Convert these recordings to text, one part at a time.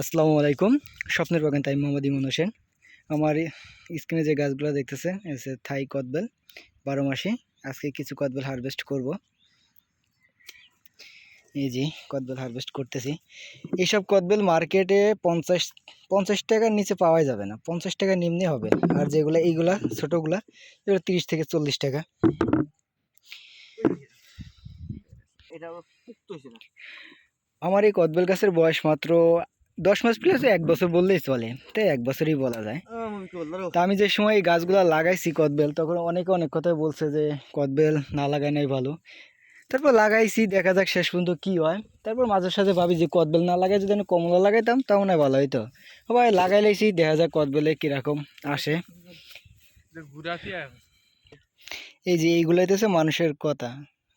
আসসালামু আলাইকুম। স্বপ্নের বাগান তাই মোহাম্মদ ইমন হোসেন। আমার স্ক্রিনে যে গাছগুলো দেখতেছে এসে থাই কদবেল বারো মাসে। আজকে কিছু কদবেল হারভেস্ট করব। এই যে কদবেল হারভেস্ট করতেছি। এইসব কদবেল মার্কেটে পঞ্চাশ পঞ্চাশ টাকার নিচে পাওয়া যাবে না। পঞ্চাশ টাকা নিম্নে হবে। আর যেগুলো এইগুলা ছোটোগুলা এগুলো তিরিশ থেকে চল্লিশ টাকা। আমার এই কদবেল গাছের বয়স মাত্র দশ মাস প্লাস এক বছর বললেই চলে তাই এক বছরই বলা যায়। তা আমি যে সময় এই গাছগুলো লাগাইছি কদবেল তখন অনেকে অনেক কথাই বলছে যে কদবেল না লাগাই নাই ভালো। তারপর লাগাইছি দেখা যাক শেষ পর্যন্ত কী হয়। তারপর মাঝে সাথে ভাবি যে কদবেল না লাগাই যদি আমি কমলা লাগাইতাম তাও না ভালো হইতো। সবাই লাগাই লাইছি দেখা যাক কদবেলে কীরকম আসে। এই যে এইগুলো হইতেছে মানুষের কথা।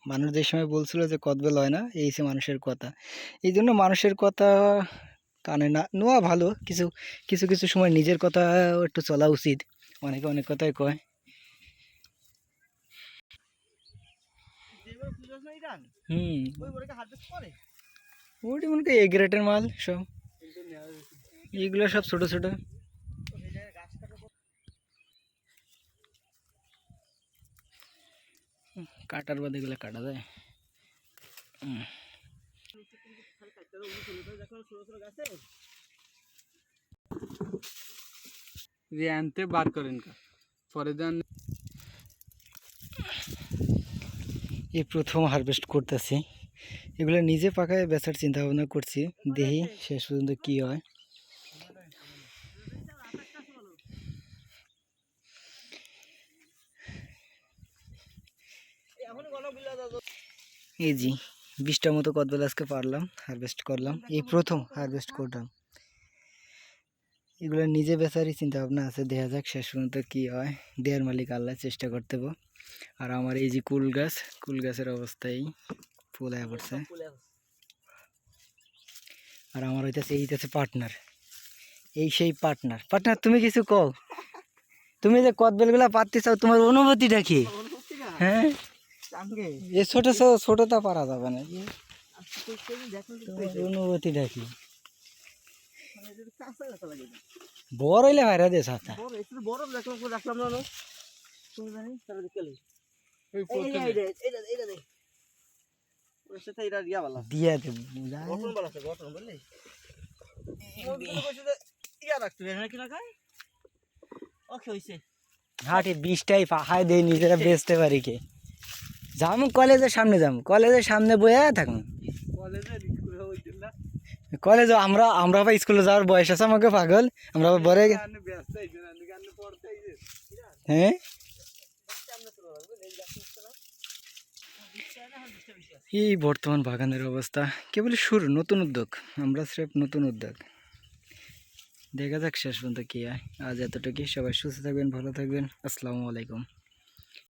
মানুষ যে সময় বলছিল যে কদবেল হয় না এই সে মানুষের কথা। এই জন্য মানুষের কথা কানে না নেওয়া ভালো। কিছু কিছু কিছু সময় নিজের কথা একটু চলা উচিত। অনেকে অনেক কথাই কয়। হুম। ওটি মনে করি এ গ্রেটের মাল সব। এইগুলো সব ছোট ছোট। কাটার বাদে এগুলো কাটা যায়। হুম। দেখো ছোট ছোট গাছে। যে আনতে বার করেন কা। পরে দেন এই প্রথম হারভেস্ট করতেছি। এগুলো নিজে পাকায় বেচার চিন্তা ভাবনা করছি। দেখি শেষ পর্যন্ত কি হয়। এই জি। বিশটা মতো কদবেল আজকে পারলাম হারভেস্ট করলাম। এই প্রথম হারভেস্ট করলাম। এগুলো নিজে বেচারই চিন্তা ভাবনা আছে দেখা যাক শেষ পর্যন্ত কী হয়। দেয়ার মালিক আল্লাহ চেষ্টা করতে। আর আমার এই যে কুল গাছ কুল গাছের অবস্থায় ফুল হয়ে পড়ছে। আর আমার হইতেছে এই হইতেছে পার্টনার এই সেই পার্টনার পার্টনার তুমি কিছু কও? তুমি যে কদবেলগুলা পাততে চাও তোমার অনুভূতিটা কি? হ্যাঁ? এ ছোট ছোটটা পারা যাবে না অনুভূতিটা কি মানে। বড় হইলে ভাইরা দে সাথা। বড় একটু বড় দেখলাম করে রাখলাম না তুমি জানি তাহলে দেখলে ওই এই প্রথমে এই এইটা এইটা দেখ ওর সাথে এটা দিয়া ভালো দিয়া দে বুঝা? গঠন ভালো আছে গঠন বুঝলি? মোর তো কইছে যে ইয়া রাখতে হবে কি না ওকে হইছে। হাটে বিশটাই পাহায় দেয় নিজেরা বেচতে পারি কে? যাম, কলেজের সামনে যাম। কলেজের সামনে বয়ে থাকুন কলেজে আমরা আমরা আবার স্কুলে যাওয়ার বয়স আছে আমাকে, পাগল। আমরা বড় হয়ে? এই বর্তমান বাগানের অবস্থা। কেবল শুরু, নতুন উদ্যোগ। আমরা স্রেফ নতুন উদ্যোগ। দেখা যাক শেষ পর্যন্ত কী হয়। আজ এতটুকুই। সবাই সুস্থ থাকবেন, ভালো থাকবেন। আসসালামু আলাইকুম।